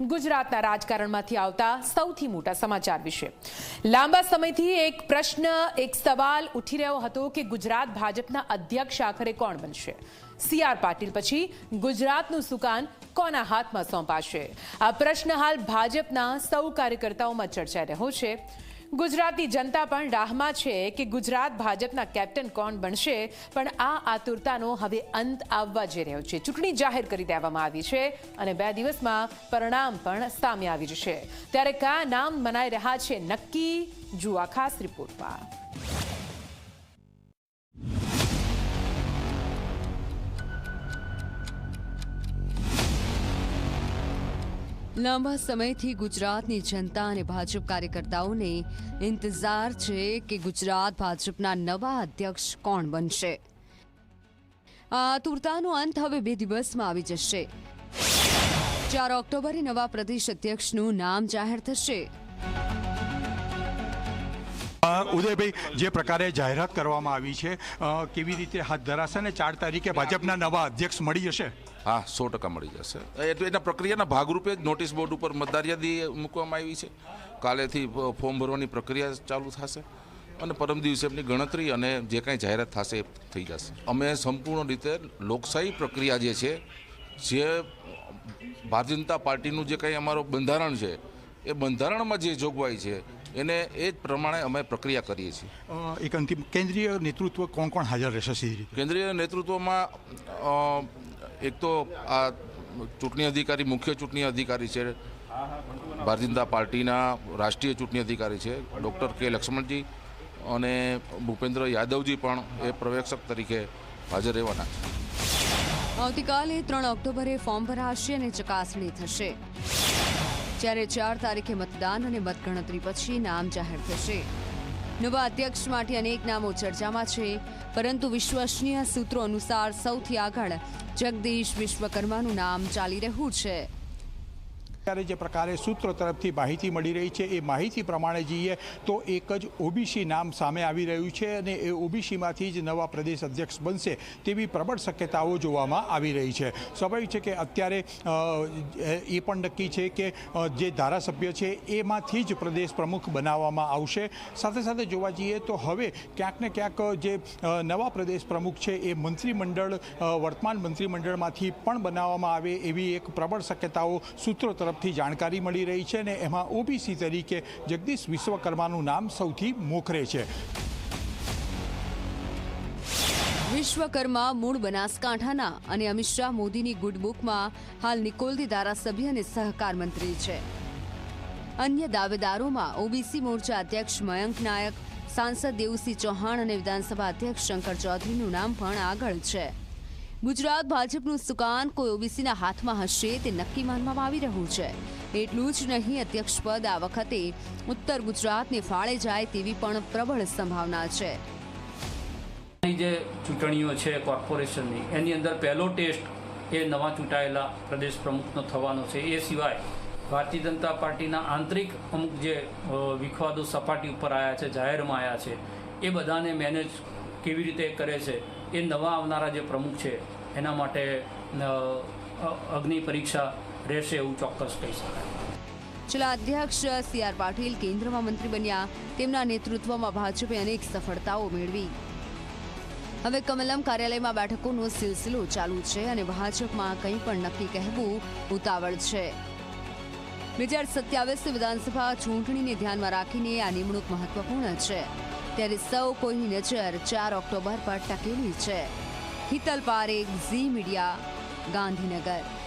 ગુજરાતના રાજકારણમાંથી આવતા સૌથી મોટા સમાચાર વિશે. લાંબા સમયથી એક પ્રશ્ન, એક સવાલ ઉઠી રહ્યો હતો કે ગુજરાત ભાજપના અધ્યક્ષ આખરે કોણ બનશે? સી આર પાટીલ પછી ગુજરાતનું સુકાન કોના હાથમાં સોંપાશે? આ પ્રશ્ન હાલ ભાજપના સૌ કાર્યકર્તાઓમાં ચર્ચાઈ રહ્યો છે. ગુજરાતની જનતા પણ રાહમાં છે કે ગુજરાત ભાજપના કેપ્ટન કોણ બનશે, પણ આ આતુરતાનો હવે અંત આવવા જઈ રહ્યો છે. ચૂંટણી જાહેર કરી દેવામાં આવી છે અને બે દિવસમાં પરિણામ પણ સામે આવી જશે. ત્યારે કયા નામ મનાઈ રહ્યા છે નક્કી? જુઆ ખાસ રિપોર્ટમાં લાંબા સમયથી ગુજરાતની જનતા અને ભાજપ કાર્યકર્તાઓને ઇંતજાર છે કે ગુજરાત ભાજપના નવા અધ્યક્ષ કોણ બનશે? આ આતુરતાનો અંત હવે બે દિવસમાં આવી જશે. ચાર ઓક્ટોબરે નવા પ્રદેશ અધ્યક્ષનું નામ જાહેર થશે. ઉદયભાઈ, જે પ્રકારે જાહેરાત કરવામાં આવી છે કેવી રીતે હાથ ધરાશે ને ચાર તારીખે ભાજપના નવા અધ્યક્ષ મળી જશે? હા, સો ટકા મળી જશે. એટલે એના પ્રક્રિયાના ભાગરૂપે જ નોટિસ બોર્ડ ઉપર મતદાર યાદી મૂકવામાં આવી છે. કાલેથી ફોર્મ ભરવાની પ્રક્રિયા ચાલુ થશે અને પરમ દિવસે એમની ગણતરી અને જે કાંઈ જાહેરાત થશે એ થઈ જશે. અમે સંપૂર્ણ રીતે લોકશાહી પ્રક્રિયા જે છે, જે ભારતીય જનતા પાર્ટીનું જે કંઈ અમારું બંધારણ છે એ બંધારણમાં જે જોગવાઈ છે એને એ જ પ્રમાણે અમે પ્રક્રિયા કરીએ છીએ. એક અંતિમ કેન્દ્રીય નેતૃત્વ કોણ કોણ હાજર રહેશે સીધી કેન્દ્રીય નેતૃત્વમાં એક તો આ ચૂંટણી અધિકારી મુખ્ય ચૂંટણી અધિકારી છે ભારતીય જનતા પાર્ટીના રાષ્ટ્રીય ચૂંટણી અધિકારી છે ડૉક્ટર કે લક્ષ્મણજી અને ભૂપેન્દ્ર યાદવજી પણ એ પ્રવેક્ષક તરીકે હાજર રહેવાના છે. આવતીકાલે ત્રણ ઓક્ટોબરે ફોર્મ ભરાશે અને ચકાસણી થશે. જ્યારે ચાર તારીખે મતદાન અને મતગણતરી પછી નામ જાહેર થશે. નવા અધ્યક્ષ માટે અનેક નામો ચર્ચામાં છે, પરંતુ વિશ્વસનીય સૂત્રો અનુસાર સૌથી આગળ જગદીશ વિશ્વકર્માનું નામ ચાલી રહ્યું છે. ત્યારે જે પ્રકારે સૂત્રો તરફથી માહિતી મળી રહી છે, એ માહિતી પ્રમાણે જઈએ તો એક જ ઓબીસી નામ સામે આવી રહ્યું છે અને એ ઓબીસીમાંથી જ નવા પ્રદેશ અધ્યક્ષ બનશે તેવી પ્રબળ શક્યતાઓ જોવામાં આવી રહી છે. સ્વાભાવિક છે કે અત્યારે એ પણ નક્કી છે કે જે ધારાસભ્ય છે, એમાંથી જ પ્રદેશ પ્રમુખ બનાવવામાં આવશે. સાથે સાથે જોવા જઈએ તો હવે ક્યાંક ને ક્યાંક જે નવા પ્રદેશ પ્રમુખ છે, એ મંત્રીમંડળ વર્તમાન મંત્રીમંડળમાંથી પણ બનાવવામાં આવે એવી એક પ્રબળ શક્યતાઓ સૂત્રો તરફથી જાણકારી મળી રહી છે અને એમાં ઓબીસી તરીકે જગદીશ વિશ્વકર્માનું નામ સૌથી મોખરે છે. વિશ્વકર્મા મૂળ બનાસકાંઠાના અને અમિત શાહ મોદીની ગુડબુકમાં હાલ નિકોલથી ધારાસભ્ય અને સહકાર મંત્રી છે. અન્ય દાવેદારોમાં ઓબીસી મોરચા અધ્યક્ષ મયંક નાયક, સાંસદ દેવસિંહ ચૌહાણ અને વિધાનસભા અધ્યક્ષ શંકર ચૌધરીનું નામ પણ આગળ છે. ગુજરાત ભાજપનું સુકાન કોઈ ઓબીસીના હાથમાં હશે તે નક્કી માનવામાં આવી રહ્યું છે. એટલું જ નહીં, અધ્યક્ષ પદ આ વખતે ઉત્તર ગુજરાતને ફાળે જાય તેવી પણ પ્રબળ સંભાવના છે. જે ચૂંટણીઓ છે, કોર્પોરેશનની, એની અંદર પહેલો ટેસ્ટ એ નવા ચૂંટાયેલા પ્રદેશ પ્રમુખનો થવાનો છે. એ સિવાય ભારતીય જનતા પાર્ટીના આંતરિક અમુક જે વિખવાદો સપાટી ઉપર આવ્યા છે, જાહેરમાં આવ્યા છે, એ બધાને મેનેજ કેવી રીતે કરે છે? એ નવા આવનારા જે પ્રમુખ છે, એના માટે અગ્નિ પરીક્ષા રહેશે એવું ચોક્કસ કહી શકાય. છેલ્લા અધ્યક્ષ સી આર પાટીલ કેન્દ્રમાં મંત્રી બન્યા. તેમના નેતૃત્વમાં ભાજપે અનેક સફળતાઓ મેળવી. હવે કમલમ કાર્યાલયમાં બેઠકોનો સિલસિલો ચાલુ છે અને ભાજપમાં કંઈ પણ નક્કી કહેવું ઉતાવળ છે. બે હજાર સત્યાવીસ વિધાનસભા ચૂંટણીને ધ્યાનમાં રાખીને આ નિમણૂક મહત્વપૂર્ણ છે. ત્યારે સૌ કોઈની નજર ચાર ઓક્ટોબર પર ટકેલી છે. Hital Parekh Zee Media Gandhinagar.